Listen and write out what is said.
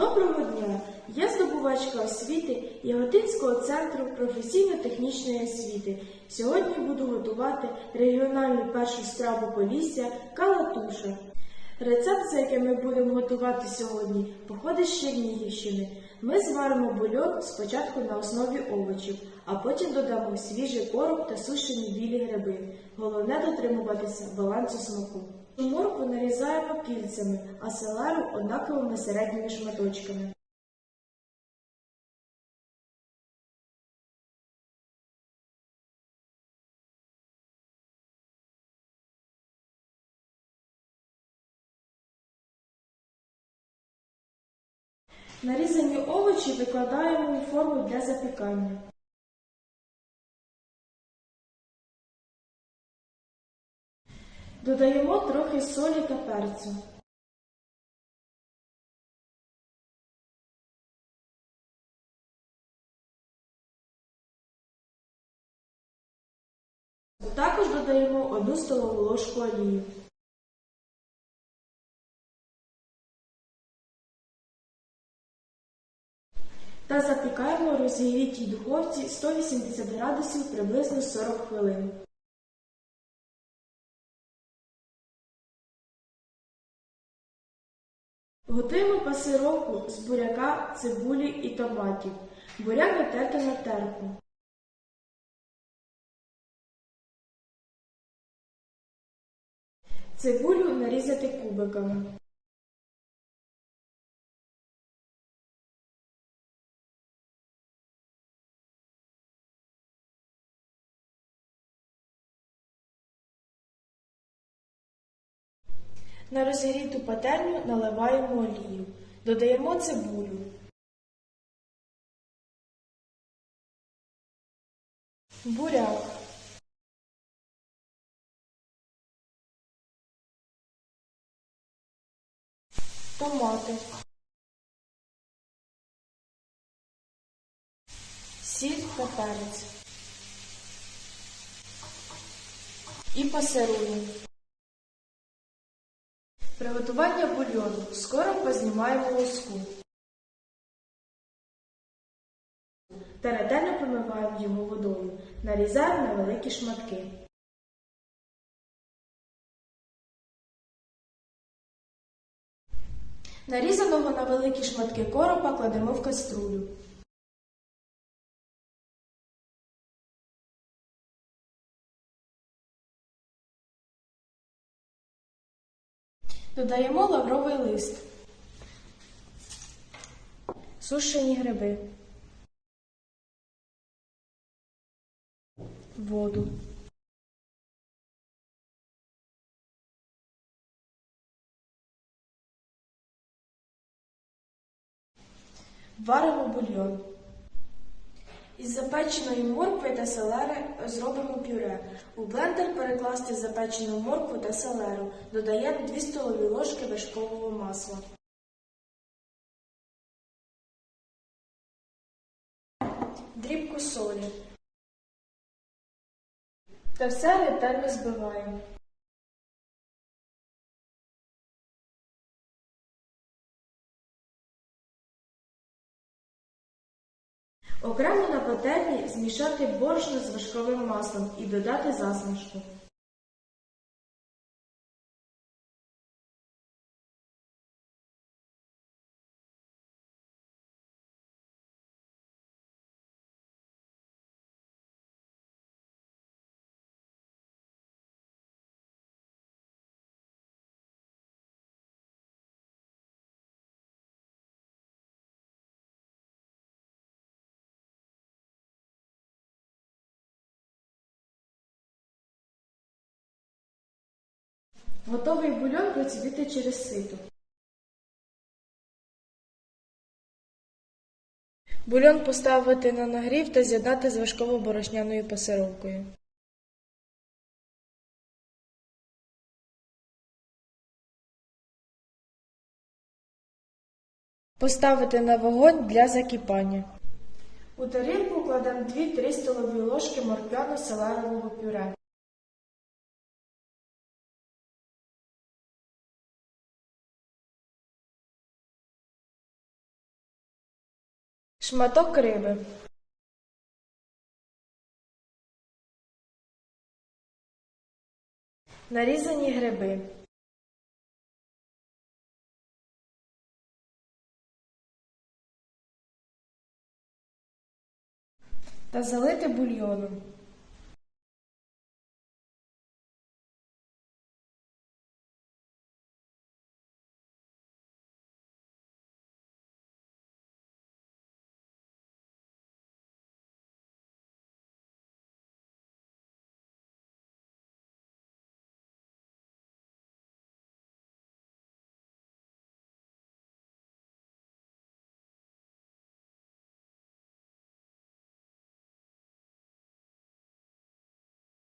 Доброго дня! Я здобувачка освіти Яготинського центру професійно-технічної освіти. Сьогодні буду готувати регіональну першу страву Полісся калатуша. Рецепт, за яким ми будемо готувати сьогодні, походить з Чернігівщини. Ми зваримо бульон спочатку на основі овочів, а потім додамо свіжий короб та сушені білі гриби. Головне дотримуватися балансу смаку. Моркву нарізаємо кільцями, а селеру однаковими середніми шматочками. Нарізані овочі викладаємо у форму для запікання. Додаємо трохи солі та перцю. Також додаємо одну столову ложку олії. Та запікаємо у розігрітій духовці 180 градусів приблизно 40 хвилин. Готуємо пасировку з буряка, цибулі і томатів. Буряк натерти на терку. Цибулю нарізати кубиками. На розігріту пательню наливаємо олію. Додаємо цибулю. Буряк. Томати. Сіль та перець. І пасируємо. Приготування бульйону. Скоро познімаємо лоску. Та ретельно промиваємо його водою. Нарізаємо на великі шматки. Нарізаного на великі шматки коропа кладемо в каструлю. Додаємо лавровий лист, сушені гриби, воду. Варимо бульйон. Із запеченої моркви та селери зробимо пюре. У блендер перекласти запечену моркву та селеру. Додаємо 2 столові ложки вершкового масла. Дрібку солі. Та все ретельно збиваємо. Окремо на пательні змішати борошно з вершковим маслом і додати засмажку. Готовий бульон процідити через сито. Бульон поставити на нагрів та з'єднати з важково-борошняною пасировкою. Поставити на вогонь для закипання. У тарілку кладемо 2-3 столові ложки морквяно-селерового пюре. Шматок риби, нарізані гриби, та залити бульйоном.